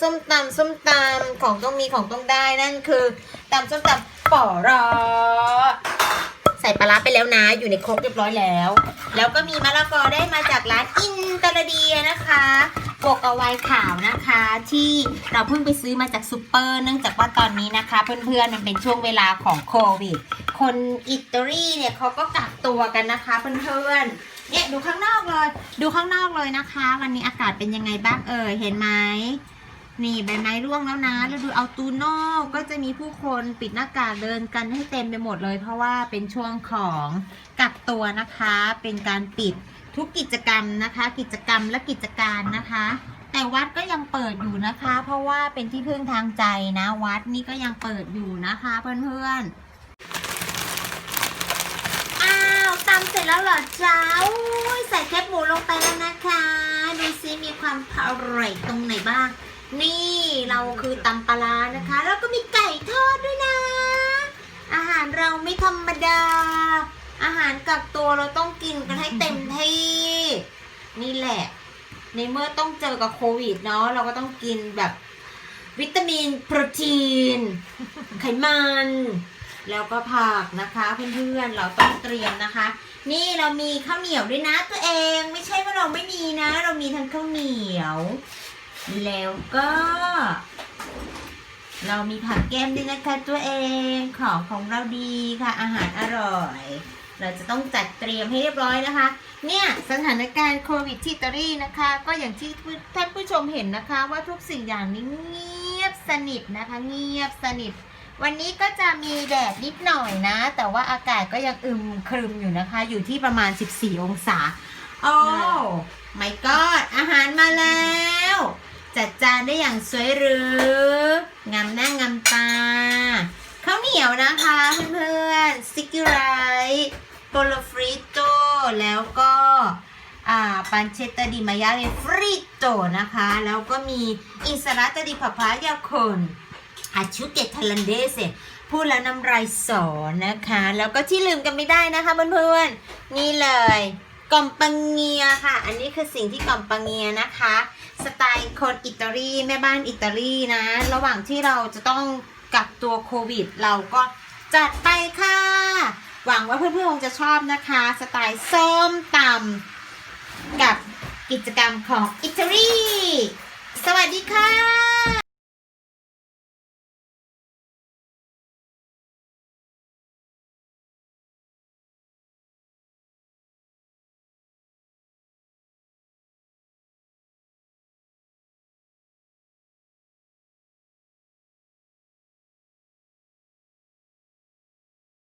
ส้มตำส้มตำของต้องมีของต้องได้นั่นคือตำส้มตำป่อรอ ใส่ปลาร้าไปแล้วนะ อยู่ในครกเรียบร้อยแล้ว แล้วก็มีมะละกอได้มาจากร้านอินตาลเดียนะคะโกกเอาไว้ขาวนะคะ ที่เราเพิ่งไปซื้อมาจากซูเปอร์ เนื่องจากว่าตอนนี้นะคะ เพื่อนๆมันเป็นช่วงเวลาของโควิด คนอิตาลีเนี่ยเขาก็กักตัวกันนะคะเพื่อนๆเนี่ยดูข้างนอกเลย ดูข้างนอกเลยนะคะ วันนี้อากาศเป็นยังไงบ้างเอ่ยเห็นไหม นี่ใบไม้ร่วงแล้วนะแล้วดูเอาตูนอกก็จะมีผู้คนปิดหน้ากากเดินกันให้เต็มไปหมดเลย เพราะว่าเป็นช่วงของกักตัวนะคะ เป็นการปิดทุกกิจกรรมนะคะ กิจกรรมและกิจการนะคะ แต่วัดก็ยังเปิดอยู่นะคะ เพราะว่าเป็นที่พึ่งทางใจนะ วัดนี่ก็ยังเปิดอยู่นะคะเพื่อนๆอ้าวตำเสร็จแล้วเหรอจ้าอุ้ยใส่แคบหมูลงไปแล้วนะคะ ดูซิมีความอร่อยตรงไหนบ้าง นี่เราคือตำปลานะคะ แล้วก็มีไก่ทอดด้วยนะ อาหารเราไม่ธรรมดา อาหารกักตัวเราต้องกินกันให้เต็มที่ นี่แหละ ในเมื่อต้องเจอกับโควิดเนาะเราก็ต้องกินแบบวิตามินโปรตีน ไขมัน แล้วก็ผักนะคะเพื่อนๆเราต้องเตรียมนะคะ นี่เรามีข้าวเหนียวด้วยนะตัวเอง ไม่ใช่ว่าเราไม่มีนะ เรามีทั้งข้าวเหนียว แล้วก็ เรามีผักแก้มด้วยนะคะตัวเองของของเราดีค่ะ อาหารอร่อย เราจะต้องจัดเตรียมให้เรียบร้อยนะคะ เนี่ยสถานการณ์โควิดที่ตาลีนะคะ ก็อย่างที่ท่านผู้ชมเห็นนะคะว่าทุกสิ่งอย่างนี้เงียบสนิทนะคะ เงียบสนิทวันนี้ก็จะมีแดดนิดหน่อยนะ แต่ว่าอากาศก็ยังอึมครึมอยู่นะคะ อยู่ที่ประมาณ 14 องศา โอ้ไม่กอดอาหารมาแล้ว จัดจานได้อย่างสวยหรืองามหน้างามตาข้าวเหนียวนะคะเพื่อนๆสติกกี้ไรโปโลฟริโตแล้วก็ปันเชตตาดิมายาเรฟริโตนะคะ แล้วก็มีอินสลัตาดิพาพายาคนอาชุเกตทาลันเดสพูดแล้วน้ำลายสอนนะคะ แล้วก็ที่ลืมกันไม่ได้นะคะเพื่อนๆนี่เลย กอมปังเงียค่ะ อันนี้คือสิ่งที่กอมปังเงียนะคะ สไตล์คนอิตาลีแม่บ้านอิตาลีนะ ระหว่างที่เราจะต้องกักตัวโควิด เราก็จัดไปค่ะ หวังว่าเพื่อนๆคงจะชอบนะคะ สไตล์ส้มตำกับกิจกรรมของอิตาลี สวัสดีค่ะ